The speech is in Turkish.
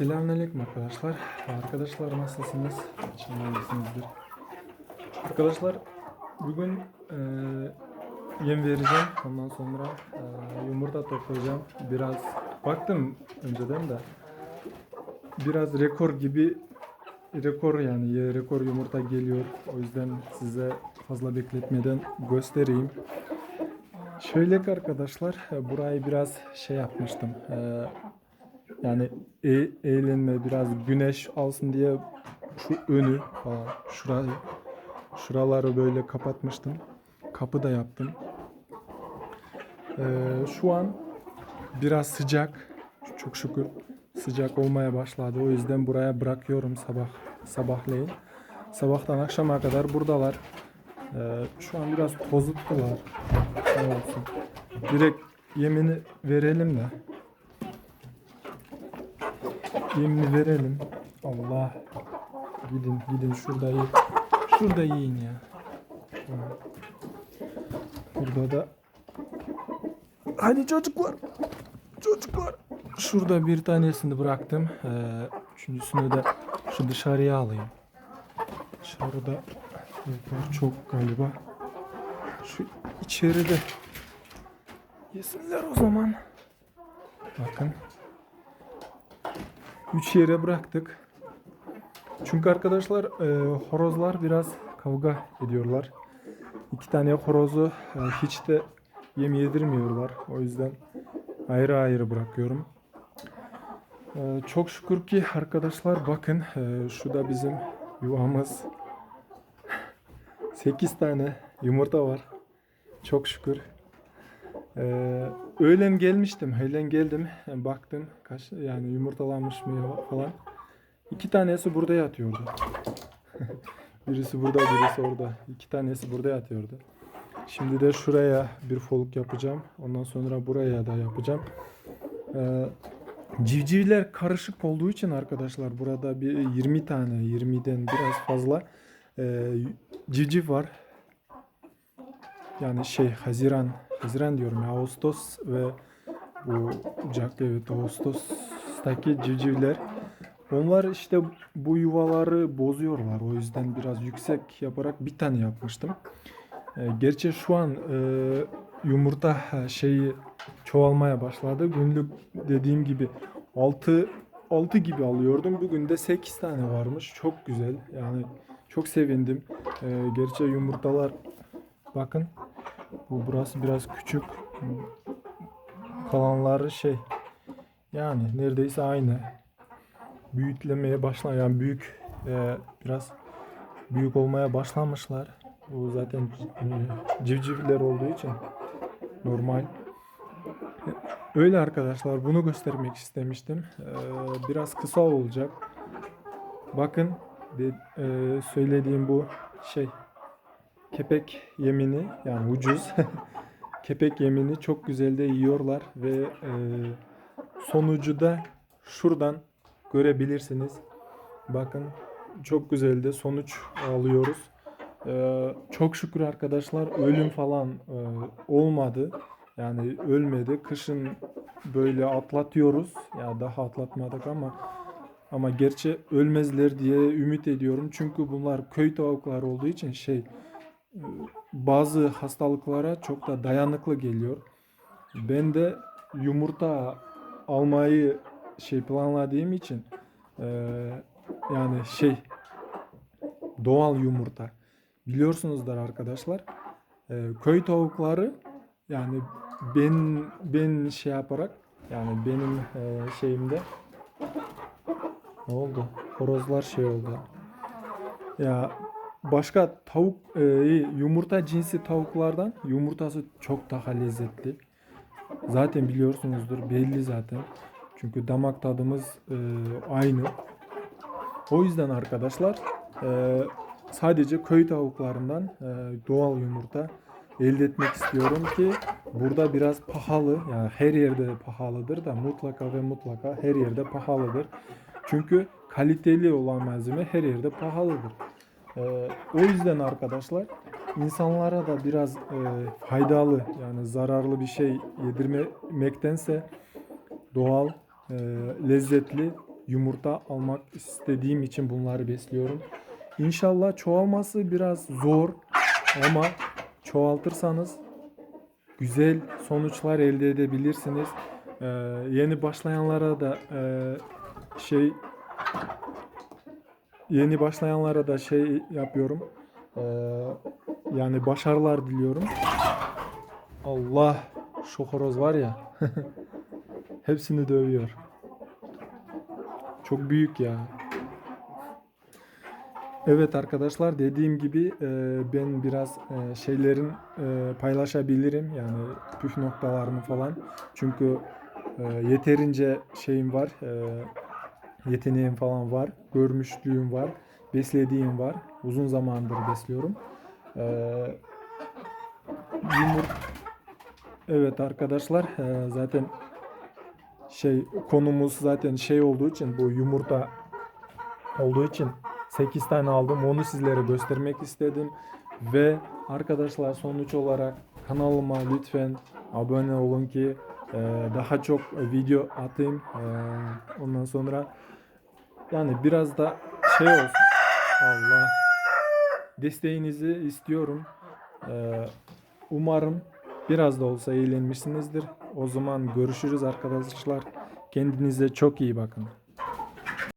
Selamünaleyküm arkadaşlar. Arkadaşlar nasılsınız? İyisinizdir. Arkadaşlar bugün e, yem vereceğim. Ondan sonra e, yumurta toplayacağım. Biraz baktım önceden de biraz rekor gibi rekor yani ya rekor yumurta geliyor. O yüzden size fazla bekletmeden göstereyim. Şöyle ki arkadaşlar e, burayı biraz şey yapmıştım. E, yani e- eğlenme biraz güneş alsın diye şu önü falan şurayı şuraları böyle kapatmıştım. Kapı da yaptım. Ee, şu an biraz sıcak. Çok şükür sıcak olmaya başladı. O yüzden buraya bırakıyorum sabah sabahleyin. Sabahtan akşama kadar buradalar. Ee, şu an biraz tozuttular. Sağ olsun. Direkt yemini verelim de. Yemini verelim. Allah. Gidin gidin şurada yiyin. Şurada yiyin ya. Burada da Hadi çocuklar. Çocuklar. Şurada bir tanesini bıraktım. Ee, üçüncüsünü de şu dışarıya alayım. Dışarıda var çok galiba. Şu içeride yesinler o zaman. Bakın. Üç yere bıraktık. Çünkü arkadaşlar e, horozlar biraz kavga ediyorlar. İki tane horozu e, hiç de yem yedirmiyorlar. O yüzden ayrı ayrı bırakıyorum. E, çok şükür ki arkadaşlar bakın e, şu da bizim yuvamız. 8 tane yumurta var. Çok şükür. Ee, öğlen gelmiştim. Öğlen geldim. Baktım kaç yani yumurtalanmış mı falan. İki tanesi burada yatıyordu. birisi burada, birisi orada. İki tanesi burada yatıyordu. Şimdi de şuraya bir foluk yapacağım. Ondan sonra buraya da yapacağım. Ee, civcivler karışık olduğu için arkadaşlar burada bir 20 tane, 20'den biraz fazla e, civciv var. Yani şey Haziran, Haziran diyorum ya Ağustos ve bu Ocak evet Ağustos'taki civcivler onlar işte bu yuvaları bozuyorlar. O yüzden biraz yüksek yaparak bir tane yapmıştım. E, gerçi şu an e, yumurta şeyi çoğalmaya başladı. Günlük dediğim gibi 6 6 gibi alıyordum. Bugün de 8 tane varmış. Çok güzel. Yani çok sevindim. E, gerçi yumurtalar bakın bu burası biraz küçük. Kalanları şey yani neredeyse aynı. Büyütlemeye başla yani büyük e, biraz büyük olmaya başlamışlar. Bu zaten e, civcivler olduğu için normal. Öyle arkadaşlar bunu göstermek istemiştim. E, biraz kısa olacak. Bakın de, e, söylediğim bu şey kepek yemini yani ucuz kepek yemini çok güzel de yiyorlar ve e, sonucu da şuradan görebilirsiniz. Bakın çok güzel de sonuç alıyoruz. E, çok şükür arkadaşlar ölüm falan e, olmadı. Yani ölmedi. Kışın böyle atlatıyoruz. Ya daha atlatmadık ama ama gerçi ölmezler diye ümit ediyorum. Çünkü bunlar köy tavukları olduğu için şey bazı hastalıklara çok da dayanıklı geliyor. Ben de yumurta almayı şey planladığım için eee, yani şey doğal yumurta biliyorsunuzdur arkadaşlar. Eee, köy tavukları yani ben ben şey yaparak yani benim eee, şeyimde ne oldu? Horozlar şey oldu. Ya başka tavuk e, yumurta cinsi tavuklardan yumurtası çok daha lezzetli. Zaten biliyorsunuzdur belli zaten. Çünkü damak tadımız e, aynı. O yüzden arkadaşlar e, sadece köy tavuklarından e, doğal yumurta elde etmek istiyorum ki burada biraz pahalı yani her yerde pahalıdır da mutlaka ve mutlaka her yerde pahalıdır. Çünkü kaliteli olan malzeme her yerde pahalıdır. Ee, o yüzden arkadaşlar insanlara da biraz e, faydalı yani zararlı bir şey yedirmektense doğal, e, lezzetli yumurta almak istediğim için bunları besliyorum. İnşallah çoğalması biraz zor ama çoğaltırsanız güzel sonuçlar elde edebilirsiniz. Ee, yeni başlayanlara da e, şey yeni başlayanlara da şey yapıyorum. Ee, yani başarılar diliyorum. Allah şu horoz var ya. hepsini dövüyor. Çok büyük ya. Evet arkadaşlar dediğim gibi e, ben biraz e, şeylerin e, paylaşabilirim yani püf noktalarını falan. Çünkü e, yeterince şeyim var, e, yeteneğim falan var, görmüşlüğüm var, beslediğim var. Uzun zamandır besliyorum. E, yumur- Evet arkadaşlar e, zaten şey konumuz zaten şey olduğu için bu yumurta olduğu için 8 tane aldım. Onu sizlere göstermek istedim. Ve arkadaşlar sonuç olarak kanalıma lütfen abone olun ki daha çok video atayım. E, ondan sonra yani biraz da şey olsun. Allah. Desteğinizi istiyorum. E, umarım biraz da olsa eğlenmişsinizdir. O zaman görüşürüz arkadaşlar. Kendinize çok iyi bakın.